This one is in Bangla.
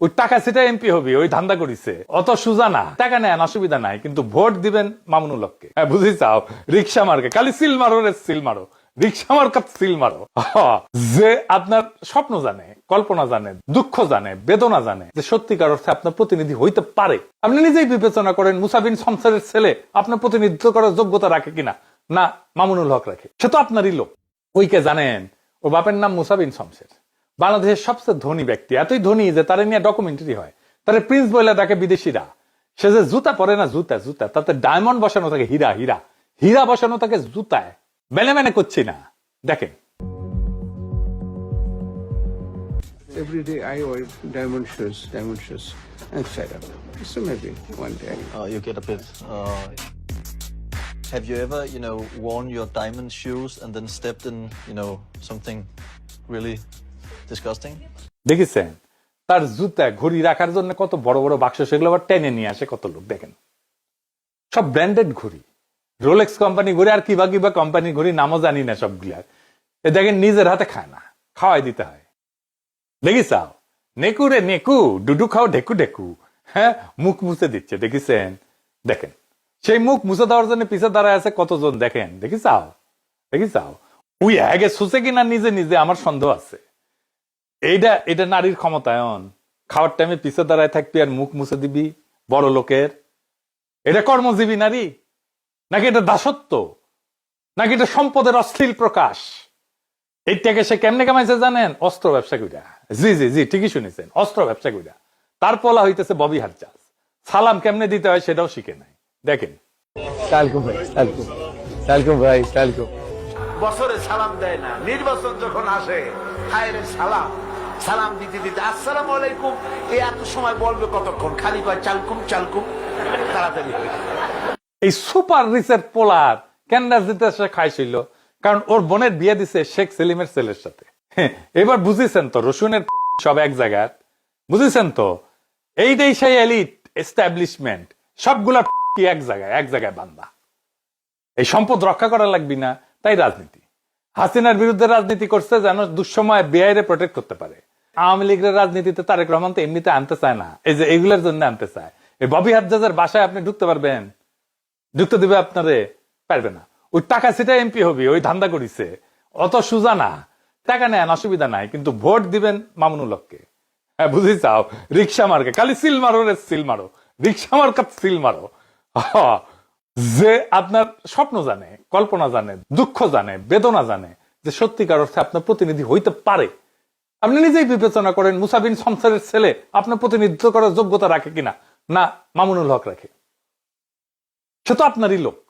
ওই টাকা সেটা এমপি হবে, ওই ধান্দা করিছে। অত সুজা না, টাকা নেন অসুবিধা নাই, কিন্তু ভোট দিবেন মামুনুল হককে। হ্যাঁ বুঝি চাও? রিক্সা মার্কে, খালি সিল মারো রে, সিল মারো। রিক্সা মার্কাত সিল মারো। যে আপনার স্বপ্ন জানে, কল্পনা জানে, দুঃখ জানে, বেদনা জানে, যে সত্যিকার অর্থে আপনার প্রতিনিধি হইতে পারে। আপনি নিজেই বিবেচনা করেন মুসাবিন সংসারের ছেলে আপনার প্রতিনিধিত্ব করার যোগ্যতা রাখে কিনা? না, মামুনুল হক রাখে। সে তো আপনারই লোক। ওইকে জানেন ও বাপের নাম মুসাবিন শমশের বাংলাদেশের সবচেয়ে ধনী ব্যক্তি এতই ধনী যে তারা নিয়ে ডকুমেন্টারি হয় তারা প্রিন্স বলে ডাকে বিদেশিরা সে যে জুতা পরে না জুতা জুতা তাতে ডায়মন্ড বসানো থাকে হীরা হীরা হীরা বসানো থাকে জুতায় মেনে মেনে করছি না দেখেন Every day I wear diamond shoes, diamond shoes, and set up. So maybe one day. Uh, you get a bit. Uh, have you ever, you know, worn your diamond shoes and then stepped in, you know, something really disgusting? দেখেছেন? তার জুতা ঘড়ি রাখার জন্য কত বড় বড় বাক্স, সেগুলো আবার টেনে নিয়ে আসে কত লোক, দেখেন। সব ব্র্যান্ডেড ঘড়ি। রোলেক্স কোম্পানি ঘড়ি আর কিবা কিবা কোম্পানি ঘড়ি, নামও জানি না সবগুলার। এ দেখেন, নিজের হাতে খায় না, খাওয়াই দিতে হয়। দেখিসাও নেকু রে নেকু, ডুডু খাও ঢেকু ঢেকু। হ্যাঁ মুখ মুছে দিচ্ছে, দেখিছেন? দেখেন, সেই মুখ মুছে দেওয়ার জন্য পিছে দাঁড়ায় আছে কতজন, দেখেন দেখিসাও দেখিসাও উই আগে সুসে কিনা, নিজে নিজে, আমার সন্দেহ আছে। এইটা এটা নারীর ক্ষমতায়ন খাওয়ার টাইমে পিছে দাঁড়ায় থাকবি আর মুখ মুছে দিবি বড় লোকের। এটা কর্মজীবী নারী? নাকি এটা দাসত্ব? নাকি এটা সম্পদের অশ্লীল প্রকাশ? এইটাকে সে কেমনে কামাইছে জানেন? অস্ত্র ব্যবসা কইরা। জি জি জি ঠিকই শুনেছেন অস্ত্র ব্যবসা কইরা। তার পলা হইতেছে ববি হারচাস সালাম কেমনে দিতে হয় সেটাও শিখে নাই। দেখেন। সালকুম ভাই সালকুম। সালকুম ভাই সালকুম। বছরে সালাম দেয় না। নির্বাচন যখন আসে হায় রে সালাম। সালাম দিতে দিতে আসসালাম আলাইকুম। এই এত সময় বলবে কতক্ষণ? খালি কয় চালকুম চালকুম। তাড়াতাড়ি হয়ে। এই সুপার রিচের পোলার ক্যান্ডাস দিতে সে খাইছিল কারণ ওর বোনের বিয়ে দিছে শেখ সেলিমের ছেলের সাথে। হ্যাঁ, এবার বুঝেছেন তো রসুনের সব এক জায়গায় বুঝেছেন তো এইটাই সেই এলিট এস্টাবলিশমেন্ট। সবগুলা কি এক জায়গায় এক জায়গায় বান্দা। এই সম্পদ রক্ষা করা লাগবি না তাই রাজনীতি। হাসিনার বিরুদ্ধে রাজনীতি করছে যেন দুঃসময় বেআইরে প্রোটেক্ট করতে পারে। আওয়ামী লীগের রাজনীতিতে তারেক রহমান তো এমনিতে আনতে চায় না। এই যে এগুলোর জন্য আনতে চায়। এই ববি হাজার বাসায় আপনি ঢুকতে পারবেন। ঢুকতে দিবে আপনারে, পারবে না। ওই টাকা সেটা এমপি হবে, ওই ধান্দা করিছে। অত সুজা না। টাকা নেন অসুবিধা নাই, কিন্তু ভোট দিবেন মামুনুল হককে। হ্যাঁ বুঝি চাও? রিক্সা মার্কে খালি সিল মারো রে, সিল মারো। রিক্সা মার্কাত সিল মারো। যে আপনার স্বপ্ন জানে, কল্পনা জানে, দুঃখ জানে, বেদনা জানে, যে সত্যিকার অর্থে আপনার প্রতিনিধি হইতে পারে। আপনি নিজেই বিবেচনা করেন মুসাবিন সংসারের ছেলে আপনার প্রতিনিধিত্ব করার যোগ্যতা রাখে কিনা? না, মামুনুল হক রাখে। সে তো আপনারই লোক।